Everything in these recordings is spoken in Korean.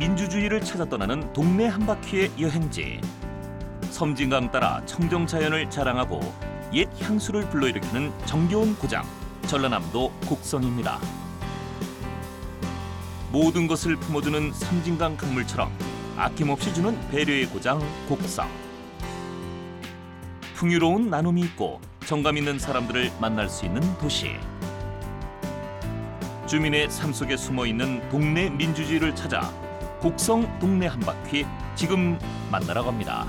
민주주의를 찾아 떠나는 동네 한 바퀴의 여행지. 섬진강 따라 청정 자연을 자랑하고 옛 향수를 불러일으키는 정겨운 고장 전라남도 곡성입니다. 모든 것을 품어주는 섬진강 강물처럼 아낌없이 주는 배려의 고장 곡성. 풍요로운 나눔이 있고 정감 있는 사람들을 만날 수 있는 도시. 주민의 삶 속에 숨어 있는 동네 민주주의를 찾아 곡성 동네 한 바퀴 지금 만나러 갑니다.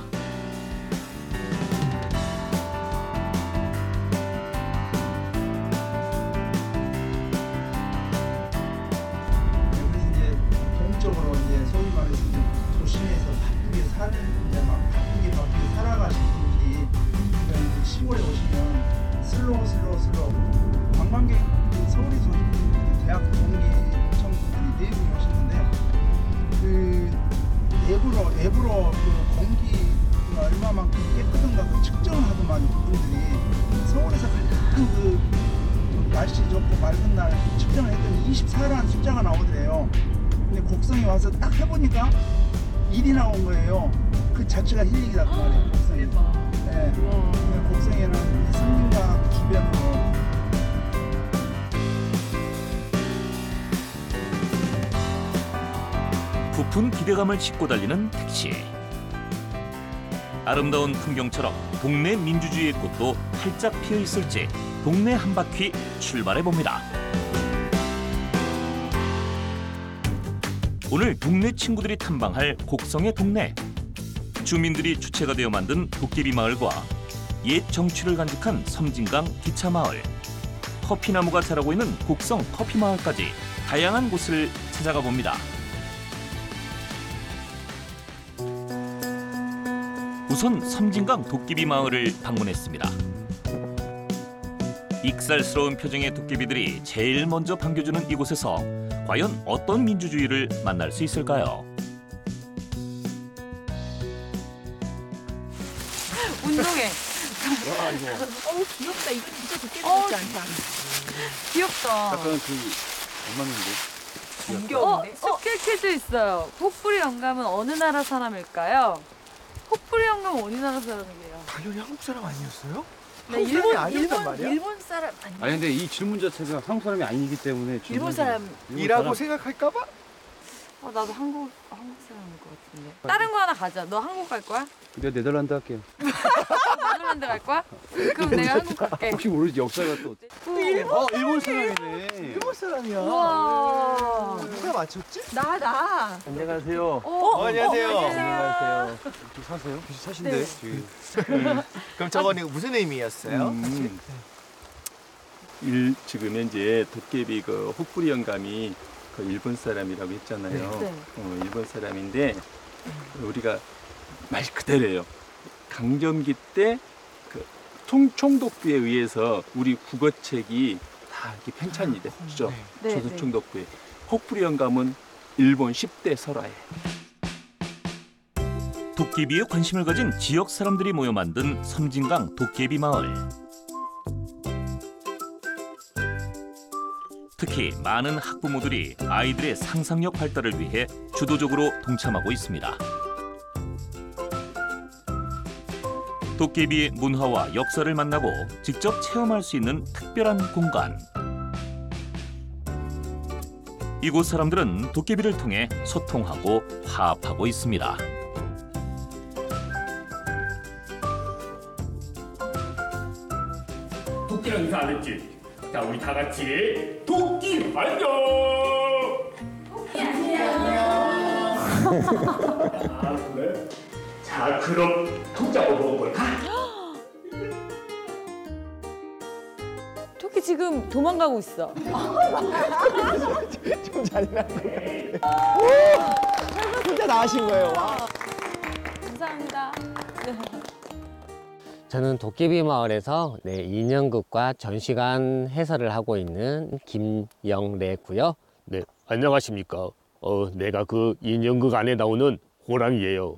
부푼 기대감을 싣고 달리는 택시. 아름다운 풍경처럼 동네 민주주의의 꽃도 활짝 피어 있을지 동네 한 바퀴 출발해 봅니다. 오늘 동네 친구들이 탐방할 곡성의 동네. 주민들이 주체가 되어 만든 도깨비 마을과 옛 정취를 간직한 섬진강 기차 마을, 커피나무가 자라고 있는 곡성 커피 마을까지 다양한 곳을 찾아가 봅니다. 우선 섬진강 도깨비 마을을 방문했습니다. 익살스러운 표정의 도깨비들이 제일 먼저 반겨주는 이곳에서 과연 어떤 민주주의를 만날 수 있을까요? 운동해. 어우 귀엽다. 이거 진짜 도깨비 같지 않다. 귀엽다. 약간 그 얼마인데? 어, 정겨운데? 스킬 퀴즈 있어요. 폭불이 영감은 어느 나라 사람일까요? 폭불이 영감은 어느 나라 사람이에요? 당연히 한국 사람 아니었어요? 네, 한국 일본 사람이 아니었단 일본 말이야? 일본 사람 아니 아니 근데 이 질문 자체가 한국 사람이 아니기 때문에 일본 사람. 이라고 사람. 생각할까봐? 어, 나도 한국 한국. 다른 거 하나 가자. 너 한국 갈 거야? 내가 네덜란드 할게요. 네덜란드 갈 거야? 그럼 내가 한국 갈게. 혹시 모르지 역사가 또. 어 일본 사람이네. 일본 사람이야. 우와. 누가 맞췄지? 나 나. 안녕하세요. 어, 어, 안녕하세요. 안녕하세요. 또 사세요? 혹시 사신데? 네. 저기. 그럼 저거는 무슨 의미였어요? 음. 일, 지금 현재 도깨비 그 혹부리 영감이 그 일본 사람이라고 했잖아요. 네. 어, 일본 사람인데 우리가 말 그대로예요. 강점기 때 그 총독부에 의해서 우리 국어책이 다 이렇게 편찬이 됐죠. 네, 네. 조선총독부에. 혹부리 영감은 일본 10대 설화에. 도깨비에 관심을 가진 지역 사람들이 모여 만든 섬진강 도깨비 마을. 특히 많은 학부모들이 아이들의 상상력 발달을 위해 주도적으로 동참하고 있습니다. 도깨비의 문화와 역사를 만나고 직접 체험할 수 있는 특별한 공간. 이곳 사람들은 도깨비를 통해 소통하고 화합하고 있습니다. 도끼랑 인사 안 했지? 자, 우리 다 같이 도끼 안녕! 도끼 안녕! 아, 그래? 자, 그럼 통짜고 먹어볼까? 토끼 지금 도망가고 있어. 좀 잔인한 거 혼자 나으신 거예요. 와. 저는 도깨비 마을에서 네, 인형극과 전시관 해설을 하고 있는 김영래고요. 네, 안녕하십니까. 어, 내가 그 인형극 안에 나오는 호랑이에요.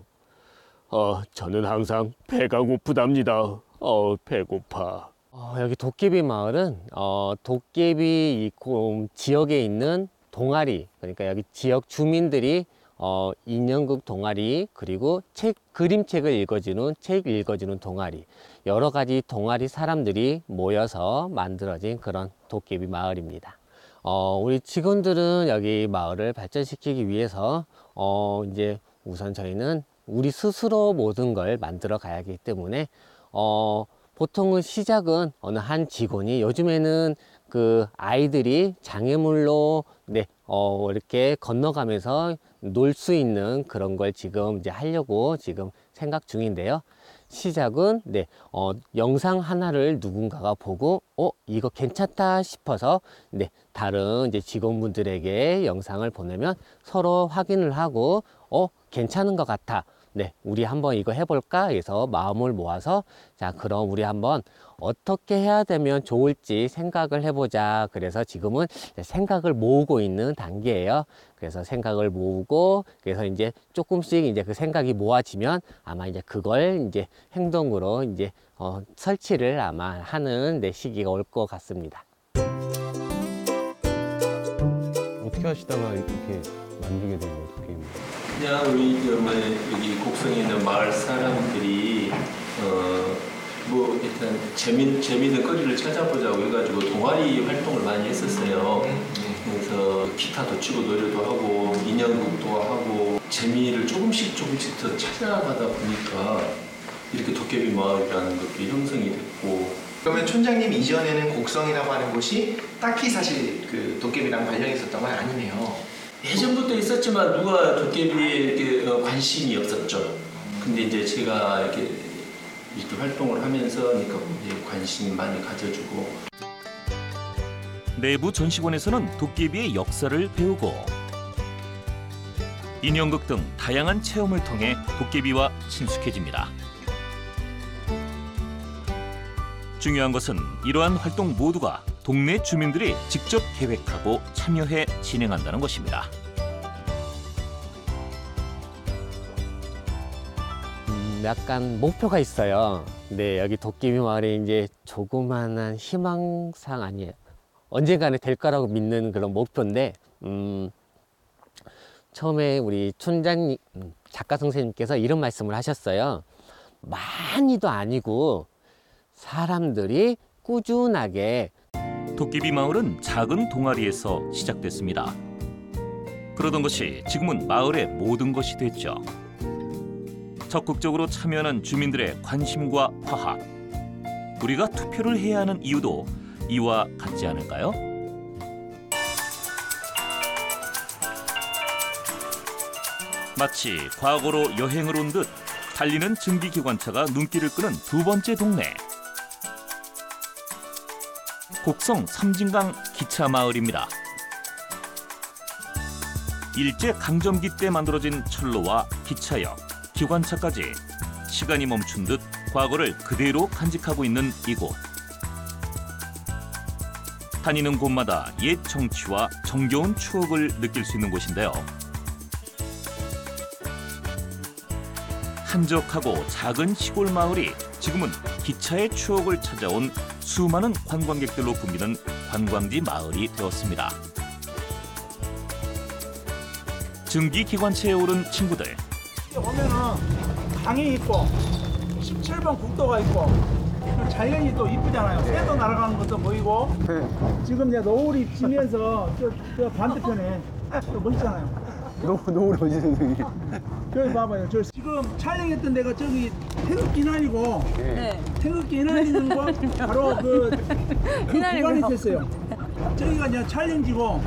어, 저는 항상 배가 고프답니다. 어, 배고파. 어, 여기 도깨비 마을은 어, 도깨비 이 고- 지역에 있는 동아리 그러니까 여기 지역 주민들이 어, 인형극 동아리 그리고 책 그림책을 읽어주는 책 읽어주는 동아리 여러 가지 동아리 사람들이 모여서 만들어진 그런 도깨비 마을입니다. 어, 우리 직원들은 여기 마을을 발전시키기 위해서 어, 이제 우선 저희는 우리 스스로 모든 걸 만들어 가야 하기 때문에 어, 보통은 시작은 어느 한 직원이 요즘에는 그 아이들이 장애물로 네, 어, 이렇게 건너가면서 놀 수 있는 그런 걸 지금 이제 하려고 지금 생각 중인데요. 시작은 네, 어, 영상 하나를 누군가가 보고 어, 이거 괜찮다 싶어서 네, 다른 이제 직원분들에게 영상을 보내면 서로 확인을 하고 어, 괜찮은 것 같아. 네, 우리 한번 이거 해볼까 해서 마음을 모아서 자, 그럼 우리 한번 어떻게 해야 되면 좋을지 생각을 해보자. 그래서 지금은 생각을 모으고 있는 단계예요. 그래서 생각을 모으고 그래서 이제 조금씩 이제 그 생각이 모아지면 아마 이제 그걸 이제 행동으로 이제 어, 설치를 아마 하는 내 시기가 올 것 같습니다. 어떻게 하시다가 이렇게 만들게 된 거예요, 도깨비? 그냥 우리 그뭐 여기 곡성에 있는 마을 사람들이 어 뭐 일단 재미 재미있는 거리를 찾아보자고 해가지고 동아리 활동을 많이 했었어요. 그래서 기타도 치고 노래도 하고 인형극도 하고 재미를 조금씩 조금씩 더 찾아가다 보니까 이렇게 도깨비 마을이라는 것도 형성이 됐고 그러면 촌장님 이전에는 곡성이라고 하는 곳이 딱히 사실 그 도깨비랑 관련이 있었던 건 아니네요. 예전부터 있었지만 누가 도깨비에 이렇게 어, 관심이 없었죠. 근데 이제 제가 이렇게 이렇게 활동을 하면서 그러니까 관심 많이 가져주고 내부 전시관에서는 도깨비의 역사를 배우고 인형극 등 다양한 체험을 통해 도깨비와 친숙해집니다. 중요한 것은 이러한 활동 모두가 동네 주민들이 직접 계획하고 참여해 진행한다는 것입니다. 음, 약간 목표가 있어요. 네, 여기 도깨비 마을에 이제 조그만한 희망상 아니에요. 언젠가는 될 거라고 믿는 그런 목표인데, 음, 처음에 우리 촌장님, 음, 작가 선생님께서 이런 말씀을 하셨어요. 많이도 아니고, 사람들이 꾸준하게 도깨비 마을은 작은 동아리에서 시작됐습니다. 그러던 것이 지금은 마을의 모든 것이 됐죠. 적극적으로 참여하는 주민들의 관심과 화합. 우리가 투표를 해야 하는 이유도 이와 같지 않을까요? 마치 과거로 여행을 온 듯 달리는 증기기관차가 눈길을 끄는 두 번째 동네. 곡성 삼진강 기차 마을입니다. 일제 강점기 때 만들어진 철로와 기차역, 기관차까지 시간이 멈춘 듯 과거를 그대로 간직하고 있는 이곳. 다니는 곳마다 옛 정취와 정겨운 추억을 느낄 수 있는 곳인데요. 한적하고 작은 시골 마을이 지금은 기차의 추억을 찾아온 수많은 관광객들로 붐비는 관광지 마을이 되었습니다. 증기 기관차에 오른 친구들 오면은 강이 있고 17번 국도가 있고 자연이 또 이쁘잖아요. 새도 날아가는 것도 보이고 지금 이제 노을이 지면서 저, 저 반대편에 또 멋있잖아요. 너무 너무 러지 선생님. 저기 봐봐요. 저 지금 촬영했던 데가 저기 태극기 날이고 네. 태극기 날리는 거 바로 그, 그. 구간이 됐어요. 저기가 이제 촬영지고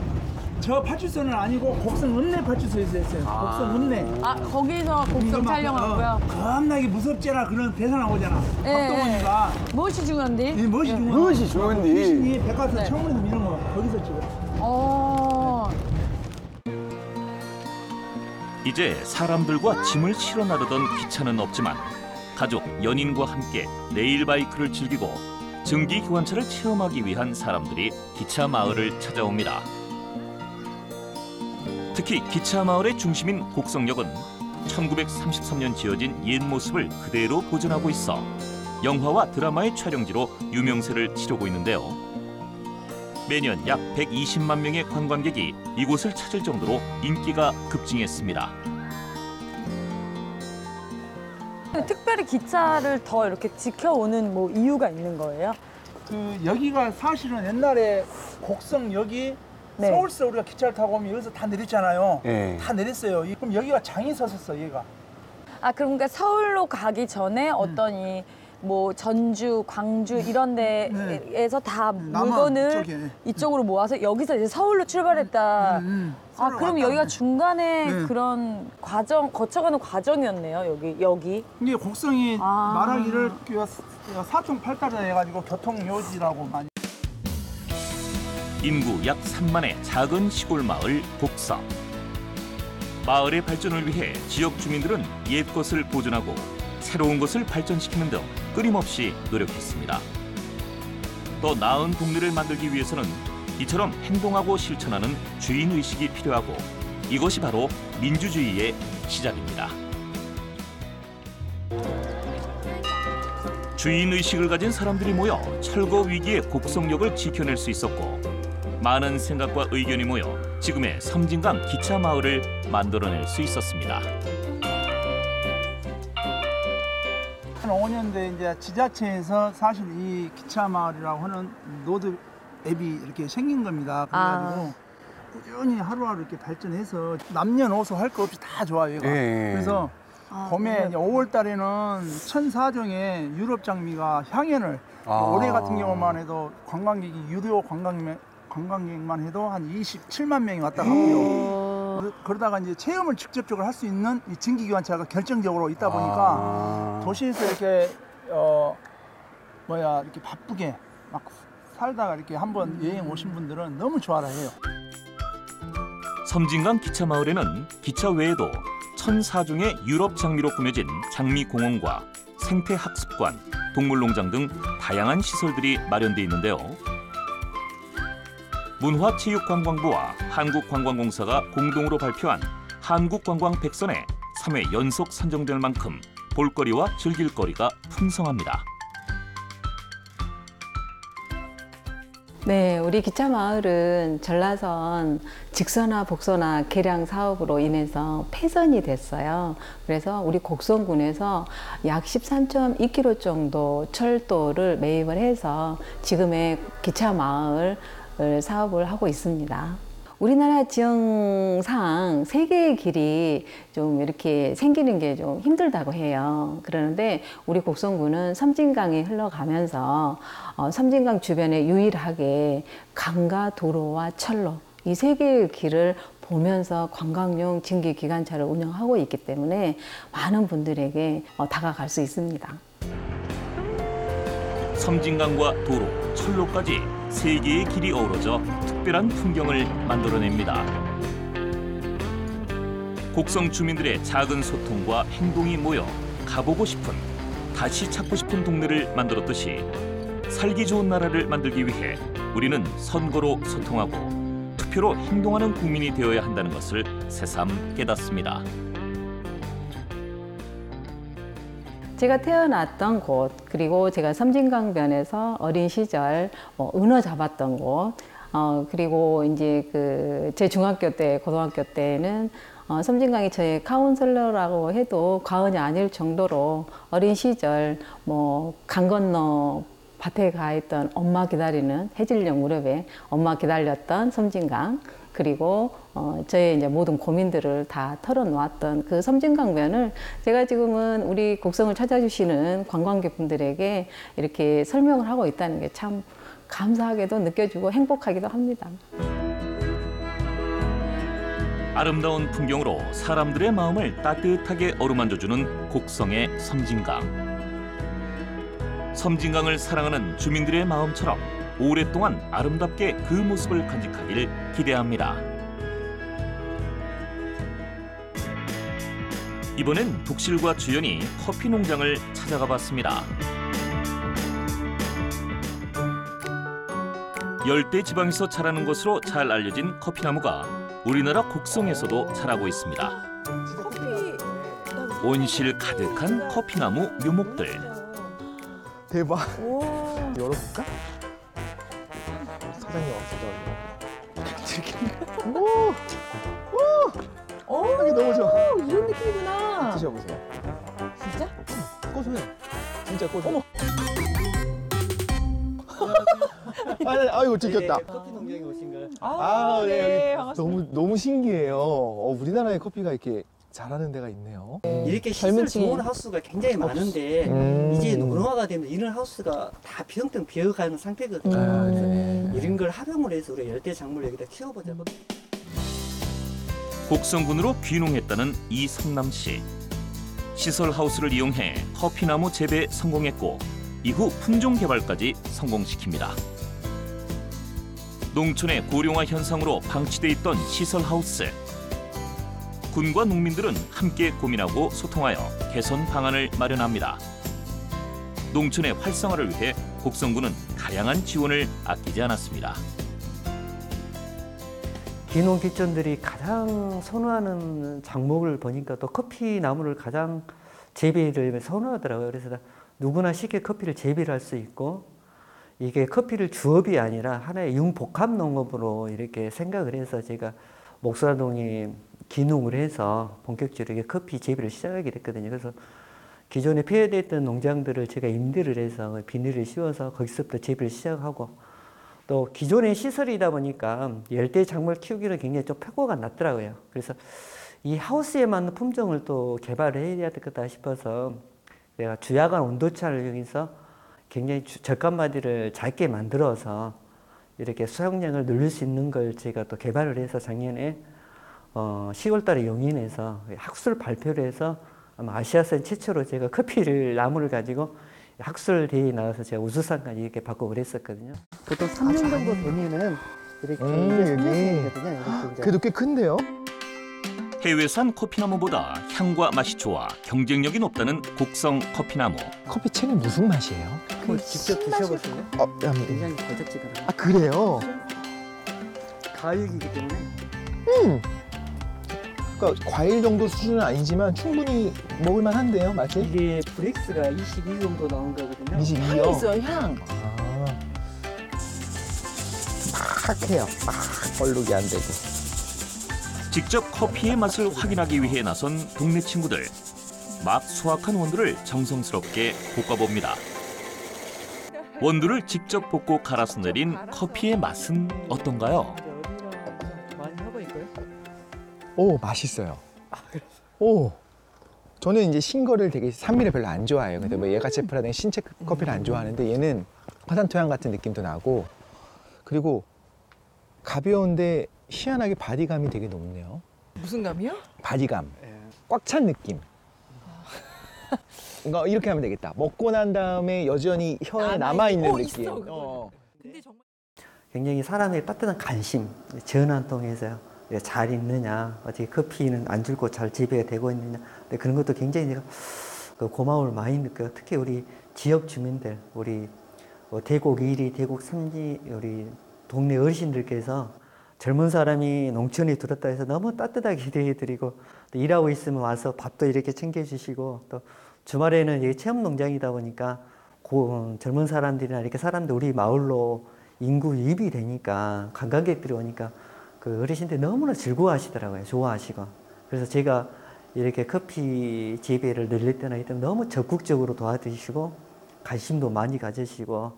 저 파출소는 아니고 곡성 읍내 파출소에서 했어요. 곡성 읍내. 아 거기서 곡성 막, 촬영하고요. 어, 겁나게 무섭잖아 그런 대사 나 오잖아. 예, 박동원이가 무엇이 중요한데? 이 무엇이 중요한 무엇이 중요한디? 귀신이 백화점 네. 청문회 이런 거 거기서 찍어. 어. 이제 사람들과 짐을 실어 나르던 기차는 없지만 가족, 연인과 함께 레일바이크를 즐기고 증기 기관차를 체험하기 위한 사람들이 기차 마을을 찾아옵니다. 특히 기차 마을의 중심인 곡성역은 1933년 지어진 옛 모습을 그대로 보존하고 있어 영화와 드라마의 촬영지로 유명세를 치르고 있는데요. 매년 약 120만 명의 관광객이 이곳을 찾을 정도로 인기가 급증했습니다. 특별히 기차를 더 이렇게 지켜오는 뭐 이유가 있는 거예요? 그 여기가 사실은 옛날에 곡성 여기 네. 서울서 우리가 기차를 타고 오면 여기서 다 내렸잖아요. 예. 다 내렸어요. 이- 그럼 여기가 장이 섰었어, 얘가. 아 그러니까 서울로 가기 전에 어떤 이 뭐 전주, 광주 이런 데에서 다 남한 물건을 쪽에. 이쪽으로 모아서 여기서 이제 서울로 출발했다. 음, 아 서울로 그럼 왔다. 여기가 중간에 네. 그런 과정 거쳐가는 과정이었네요. 여기 여기. 이게 곡성이 아. 말하기를 그 사통 팔다리 해가지고 교통요지라고 많이. 인구 약 3만의 작은 시골 마을 곡성. 마을의 발전을 위해 지역 주민들은 옛 것을 보존하고 새로운 것을 발전시키는 등 끊임없이 노력했습니다. 더 나은 동네를 만들기 위해서는 이처럼 행동하고 실천하는 주인 의식이 필요하고 이것이 바로 민주주의의 시작입니다. 주인 의식을 가진 사람들이 모여 철거 위기의 곡성역을 지켜낼 수 있었고 많은 생각과 의견이 모여 지금의 섬진강 기차 마을을 만들어낼 수 있었습니다. 한 5년 돼 이제 지자체에서 사실 이 기차 마을이라고 하는 노드 앱이 이렇게 생긴 겁니다. 그래가지고 꾸준히 하루하루 이렇게 발전해서 남녀노소 할 거 없이 다 좋아요. 얘가. 예. 그래서 아, 봄에 이제 5월 달에는 1,004종의 유럽 장미가 향연을 아. 올해 같은 경우만 해도 관광객이 유료 관광객, 관광객만 해도 한 27만 명이 왔다 갔고요. 그러- 그러다가 이제 체험을 직접적으로 할 수 있는 이 증기기관차가 결정적으로 있다 보니까 아. 도시에서 이렇게 어 뭐야 이렇게 바쁘게 막 살다가 이렇게 한번 여행 오신 분들은 너무 좋아라 해요. 섬진강 기차 마을에는 기차 외에도 1,004종의 유럽 장미로 꾸며진 장미 공원과 생태 학습관, 동물농장 등 다양한 시설들이 마련돼 있는데요. 문화체육관광부와 한국관광공사가 공동으로 발표한 한국관광 백선에 3회 연속 선정될 만큼 볼거리와 즐길거리가 풍성합니다. 네, 우리 기차 마을은 전라선 직선화 복선화 개량 사업으로 인해서 폐선이 됐어요. 그래서 우리 곡성군에서 약 13.2km 정도 철도를 매입을 해서 지금의 기차 마을 사업을 하고 있습니다. 우리나라 지형상 세 개의 길이 좀 이렇게 생기는 게 좀 힘들다고 해요. 그러는데 우리 곡성군은 섬진강이 흘러가면서 어, 섬진강 주변에 유일하게 강과 도로와 철로 이 세 개의 길을 보면서 관광용 증기 기관차를 운영하고 있기 때문에 많은 분들에게 어, 다가갈 수 있습니다. 섬진강과 도로, 철로까지 세 개의 길이 어우러져 특별한 풍경을 만들어냅니다. 곡성 주민들의 작은 소통과 행동이 모여 가보고 싶은, 다시 찾고 싶은 동네를 만들었듯이 살기 좋은 나라를 만들기 위해 우리는 선거로 소통하고 투표로 행동하는 국민이 되어야 한다는 것을 새삼 깨닫습니다. 제가 태어났던 곳 그리고 제가 섬진강변에서 어린 시절 뭐 은어 잡았던 곳 어, 그리고 이제 그 제 중학교 때 고등학교 때는 어, 섬진강이 저의 카운슬러라고 해도 과언이 아닐 정도로 어린 시절 뭐 강 건너 밭에 가 있던 엄마 기다리는 해질녘 무렵에 엄마 기다렸던 섬진강 그리고 어, 저의 이제 모든 고민들을 다 털어놓았던 그 섬진강변을 제가 지금은 우리 곡성을 찾아주시는 관광객분들에게 이렇게 설명을 하고 있다는 게 참 감사하게도 느껴지고 행복하기도 합니다. 아름다운 풍경으로 사람들의 마음을 따뜻하게 어루만져주는 곡성의 섬진강. 섬진강을 사랑하는 주민들의 마음처럼 오랫동안 아름답게 그 모습을 간직하길 기대합니다. 이번엔 독실과 주연이 커피 농장을 찾아가 봤습니다. 열대 지방에서 자라는 것으로 잘 알려진 커피나무가 우리나라 곡성에서도 자라고 있습니다. 커피. 온실 가득한 커피나무 묘목들. 대박. 오. 열어볼까? 사장님 없으죠? 오! 오! 향이 너무 좋아. 이런 느낌이구나. 드셔보세요. 진짜? 고소해. 진짜 고소해. 아, 아이고 들켰다. 커피 농장에 오신 걸 아, 네, 네, 여기 반갑습니다. 너무 너무 신기해요. 어, 우리나라에 커피가 이렇게 잘하는 데가 있네요. 이렇게 젊은 시설 층이- 좋은 하우스가 굉장히 많은데 음. 이제 노령화가 되면 이런 하우스가 다 비영등 비어가는 상태거든요. 아, 그래서 네. 이런 걸 활용을 해서 우리 열대 작물 여기다 키워보자. 곡성군으로 귀농했다는 이성남 씨. 시설 하우스를 이용해 커피나무 재배에 성공했고 이후 품종 개발까지 성공시킵니다. 농촌의 고령화 현상으로 방치돼 있던 시설 하우스. 군과 농민들은 함께 고민하고 소통하여 개선 방안을 마련합니다. 농촌의 활성화를 위해 곡성군은 다양한 지원을 아끼지 않았습니다. 기농 기촌들이 가장 선호하는 작목을 보니까 또 커피 나무를 가장 재배를 선호하더라고요. 그래서 누구나 쉽게 커피를 재배를 할 수 있고 이게 커피를 주업이 아니라 하나의 융복합 농업으로 이렇게 생각을 해서 제가 목사동에 기농을 해서 본격적으로 커피 재배를 시작하게 됐거든요. 그래서 기존에 폐허됐던 농장들을 제가 임대를 해서 비닐을 씌워서 거기서부터 재배를 시작하고 또 기존의 시설이다 보니까 열대 작물 키우기는 굉장히 좀 표고가 낮더라고요. 그래서 이 하우스에 맞는 품종을 또 개발을 해야 되겠다 싶어서 내가 주야간 온도차를 이용해서 굉장히 주- 적감마디를 작게 만들어서 이렇게 수확량을 늘릴 수 있는 걸 제가 또 개발을 해서 작년에 어, 10월달에 용인에서 학술 발표를 해서 아마 아시아산 최초로 제가 커피를 나무를 가지고 학술 대회에 나와서 제가 우수상까지 이렇게 받고 그랬었거든요. 보통 3년 정도 되면은 이렇게 음, 이게 여기. 생겼거든요. 이렇게 이제. 그래도 꽤 큰데요? 해외산 커피나무보다 향과 맛이 좋아 경쟁력이 높다는 곡성 커피나무. 커피 채는 무슨 맛이에요? 그 직접 드셔보실래요? 어, 한번. 굉장히 고적지근한 아 그래요? 가육이기 때문에 음. 그러니까 과일 정도 수준은 아니지만 충분히 먹을만 한데요, 맛이? 이게 브렉스가 22 정도 나온 거거든요. 22요. 향 있어요, 향. 아. 막 해요. 막 얼룩이 안 되고. 직접 커피의 맛을 확인하기 위해 나선 동네 친구들. 막 수확한 원두를 정성스럽게 볶아봅니다. 원두를 직접 볶고 갈아서 내린 커피의 맛은 어떤가요? 오 맛있어요. 오 저는 이제 신 거를 되게 산미를 별로 안 좋아해요. 근데 뭐 예가체프라든가 신체 커피를 안 좋아하는데 얘는 화산토양 같은 느낌도 나고 그리고 가벼운데 희한하게 바디감이 되게 높네요. 무슨 감이요? 바디감, 꽉 찬 느낌. 이거 이렇게 하면 되겠다. 먹고 난 다음에 여전히 혀에 남아 있는 어, 느낌. 있어. 어. 근데 정말 굉장히 사람의 따뜻한 관심, 전환 통해서 잘 있느냐, 어떻게 커피는 안 줄고 잘 재배가 되고 있느냐, 근데 그런 것도 굉장히 내가 그 고마움을 많이 느껴요. 특히 우리 지역 주민들, 우리 뭐 대곡 1위, 대곡 3위, 우리 동네 어르신들께서 젊은 사람이 농촌에 들었다 해서 너무 따뜻하게 대해드리고 또 일하고 있으면 와서 밥도 이렇게 챙겨주시고 또 주말에는 이게 체험 농장이다 보니까 고, 젊은 사람들이나 이렇게 사람들 우리 마을로 인구 유입이 되니까 관광객들이 오니까 그 어르신들 너무나 즐거워하시더라고요. 좋아하시고. 그래서 제가 이렇게 커피 재배를 늘릴 때나 이때 너무 적극적으로 도와주시고 관심도 많이 가지시고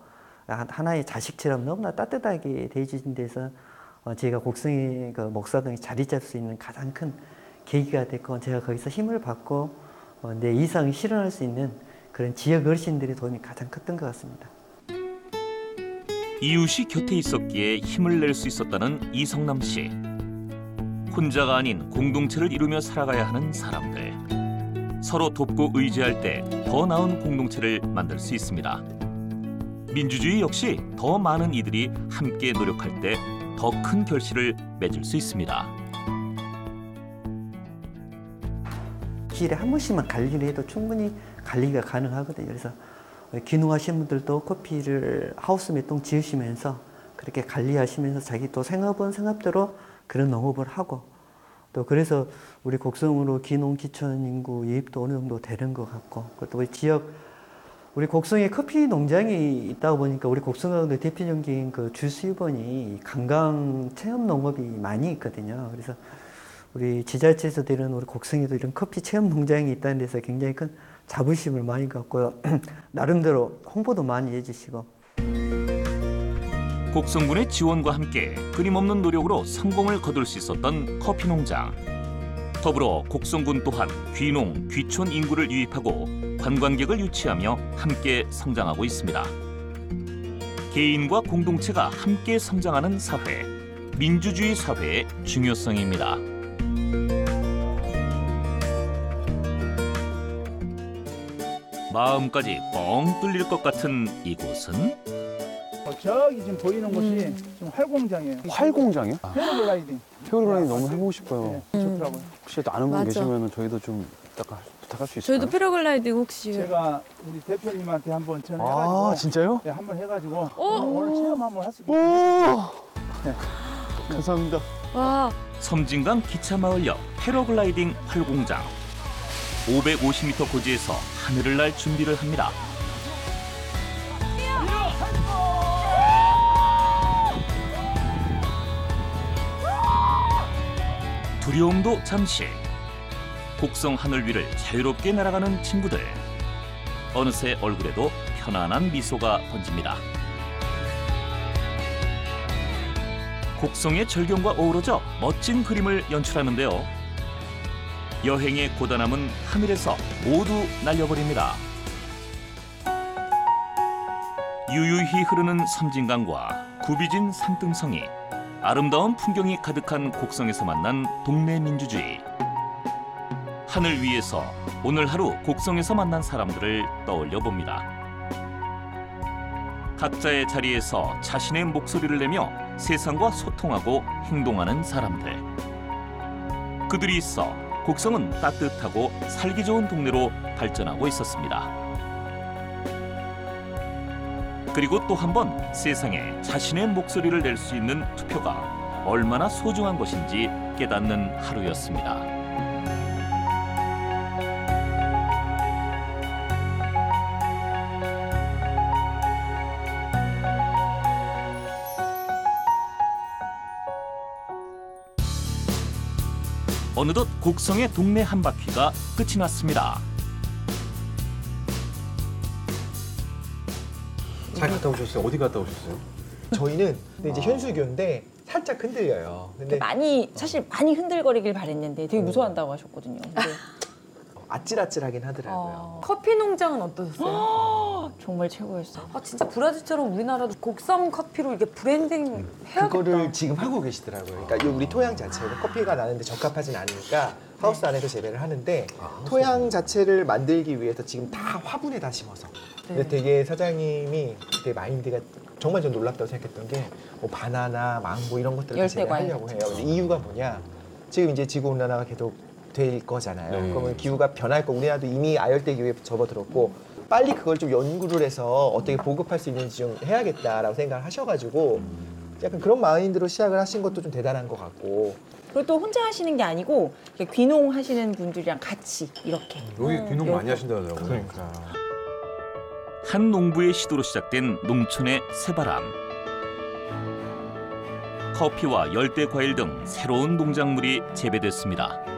하- 하나의 자식처럼 너무나 따뜻하게 대해주신 데서 어, 제가 곡성의 그 목사동에 자리 잡을 수 있는 가장 큰 계기가 됐고 제가 거기서 힘을 받고 어, 내 이상을 실현할 수 있는 그런 지역 어르신들의 도움이 가장 컸던 것 같습니다. 이웃이 곁에 있었기에 힘을 낼 수 있었다는 이성남 씨. 혼자가 아닌 공동체를 이루며 살아가야 하는 사람들. 서로 돕고 의지할 때 더 나은 공동체를 만들 수 있습니다. 민주주의 역시 더 많은 이들이 함께 노력할 때 더 큰 결실을 맺을 수 있습니다. 기일에 한 번씩만 관리를 해도 충분히 관리가 가능하거든요. 그래서 기농하신 분들도 커피를 하우스 몇동 지으시면서 그렇게 관리하시면서 자기 또 생업은 생업대로 그런 농업을 하고 또 그래서 우리 곡성으로 기농 기촌 인구 유입도 어느 정도 되는 것 같고 그것도 우리 지역 우리 곡성에 커피 농장이 있다 보니까 우리 곡성의 대표적인 그 주수입원이 관광 체험 농업이 많이 있거든요. 그래서 우리 지자체에서 되는 우리 곡성에도 이런 커피 체험 농장이 있다는 데서 굉장히 큰 자부심을 많이 갖고요. 나름대로 홍보도 많이 해주시고 곡성군의 지원과 함께 끊임없는 노력으로 성공을 거둘 수 있었던 커피 농장. 더불어 곡성군 또한 귀농, 귀촌 인구를 유입하고 관광객을 유치하며 함께 성장하고 있습니다. 개인과 공동체가 함께 성장하는 사회, 민주주의 사회의 중요성입니다. 마음까지 뻥 뚫릴 것 같은 이곳은 어, 저기 지금 보이는 곳이 지금 활공장이에요. 활공장이요? 패러글라이딩. 페어라인 너무 해보고 싶어요. 좋더라고요. 혹시 또 아는 분 맞아. 계시면 저희도 좀 부탁할, 부탁할 수 있을까요? 저희도 패러글라이딩 혹시 제가 우리 대표님한테 한번 전화해가지고 아 진짜요? 네, 한번 해가지고 오! 오늘, 체험 한번 할수 오! 있어요. 감사합니다. 와 섬진강 기차마을역 패러글라이딩 활공장 550m 고지에서 하늘을 날 준비를 합니다. 두려움도 잠시 곡성 하늘 위를 자유롭게 날아가는 친구들 어느새 얼굴에도 편안한 미소가 번집니다. 곡성의 절경과 어우러져 멋진 그림을 연출하는데요. 여행의 고단함은 하늘에서 모두 날려버립니다. 유유히 흐르는 섬진강과 굽이진 산등성이 아름다운 풍경이 가득한 곡성에서 만난 동네 민주주의. 하늘 위에서 오늘 하루 곡성에서 만난 사람들을 떠올려 봅니다. 각자의 자리에서 자신의 목소리를 내며 세상과 소통하고 행동하는 사람들. 그들이 있어 곡성은 따뜻하고 살기 좋은 동네로 발전하고 있었습니다. 그리고 또 한 번 세상에 자신의 목소리를 낼 수 있는 투표가 얼마나 소중한 것인지 깨닫는 하루였습니다. 어느덧 곡성의 동네 한 바퀴가 끝이 났습니다. 잘 갔다 오셨어요? 어디 갔다 오셨어요? 저희는 근데 이제 현수교인데 살짝 흔들려요. 근데 많이 사실 많이 흔들거리길 바랬는데 되게 무서워한다고 하셨거든요. 근데 아찔아찔하긴 하더라고요. 어, 커피 농장은 어떠셨어요? 정말 최고였어요. 아 진짜 브라질처럼 우리나라도 곡성 커피로 이렇게 브랜딩 해야겠다. 그거를 지금 하고 계시더라고요. 그러니까 이 우리 토양 자체가 커피가 나는데 적합하진 않으니까 하우스 안에서 재배를 하는데 토양 자체를 만들기 위해서 지금 다 화분에 다 심어서. 근데 되게 사장님이 되게 마인드가 정말 전 놀랍다고 생각했던 게 뭐 바나나, 망고 이런 것들을 다 열대 과일 재배하려고 해요. 근데 이유가 뭐냐? 지금 이제 지구 온난화가 계속 될 거잖아요. 네. 그러면 기후가 변할 거 우리나라도 이미 아열대 기후에 접어들었고 빨리 그걸 좀 연구를 해서 어떻게 보급할 수 있는지 좀 해야겠다라고 생각을 하셔가지고 약간 그런 마인드로 시작을 하신 것도 좀 대단한 것 같고 그리고 또 혼자 하시는 게 아니고 이렇게 귀농 하시는 분들이랑 같이 이렇게. 여기 음, 귀농 많이. 하신다더라고요. 그러니까. 한 농부의 시도로 시작된 농촌의 새바람. 커피와 열대 과일 등 새로운 농작물이 재배됐습니다.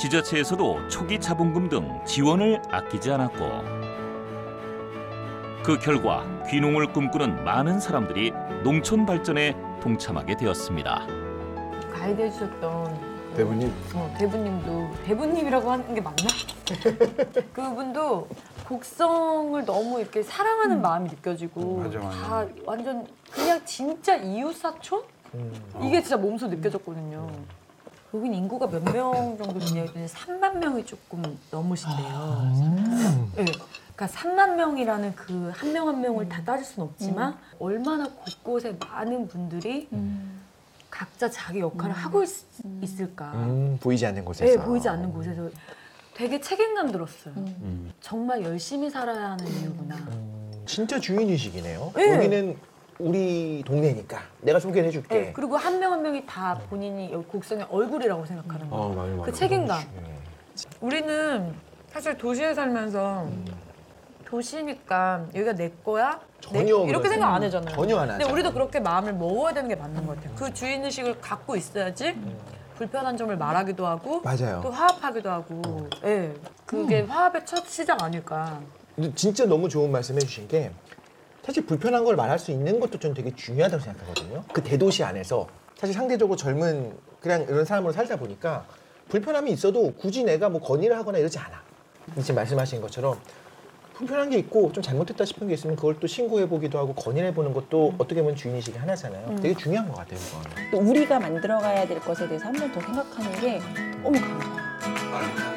지자체에서도 초기 자본금 등 지원을 아끼지 않았고 그 결과 귀농을 꿈꾸는 많은 사람들이 농촌 발전에 동참하게 되었습니다. 가이드 해주셨던 대부님 어, 대부님도 대부님이라고 하는 게 맞나? 그분도 곡성을 너무 이렇게 사랑하는 마음이 느껴지고 맞아, 맞아. 다 완전 그냥 진짜 이웃 사촌 이게 진짜 몸소 느껴졌거든요. 여긴 인구가 몇 명 정도 되냐 했더니 3만 명이 조금 넘으신데요. 네. 그러니까 3만 명이라는 그 한 명 한 명을 다 따질 수는 없지만 얼마나 곳곳에 많은 분들이 각자 자기 역할을 하고 있, 을까 음, 보이지 않는 곳에서 네, 보이지 않는 곳에서 되게 책임감 들었어요. 정말 열심히 살아야 하는 이유구나. 진짜 주인 의식이네요. 네. 여기는 우리 동네니까 내가 소개를 해줄게. 네, 그리고 한 명 한 명이 다 본인이 여기 곡성의 얼굴이라고 생각하는 거예요. 아, 맞아요, 맞아요. 그 책임감. 우리는 사실 도시에 살면서 도시니까 여기가 내 거야? 전혀 내- 이렇게 그러지. 생각 안 하잖아요. 전혀 안 근데 하죠. 우리도 그렇게 마음을 먹어야 되는 게 맞는 것 같아요. 그 주인 의식을 갖고 있어야지 불편한 점을 말하기도 하고 맞아요. 또 화합하기도 하고. 예. 그게 화합의 첫 시작 아닐까. 근데 진짜 너무 좋은 말씀 해주신 게 사실 불편한 걸 말할 수 있는 것도 좀 되게 중요하다고 생각하거든요. 그 대도시 안에서 사실 상대적으로 젊은 그냥 이런 사람으로 살다 보니까 불편함이 있어도 굳이 내가 뭐 건의를 하거나 이러지 않아. 지금 말씀하신 것처럼 불편한 게 있고 좀 잘못했다 싶은 게 있으면 그걸 또 신고해 보기도 하고 건의해 보는 것도 어떻게 보면 주인의식이 하나잖아요. 되게 중요한 것 같아요, 그건. 또 우리가 만들어가야 될 것에 대해서 한 번 더 생각하는 게 너무 감사해요.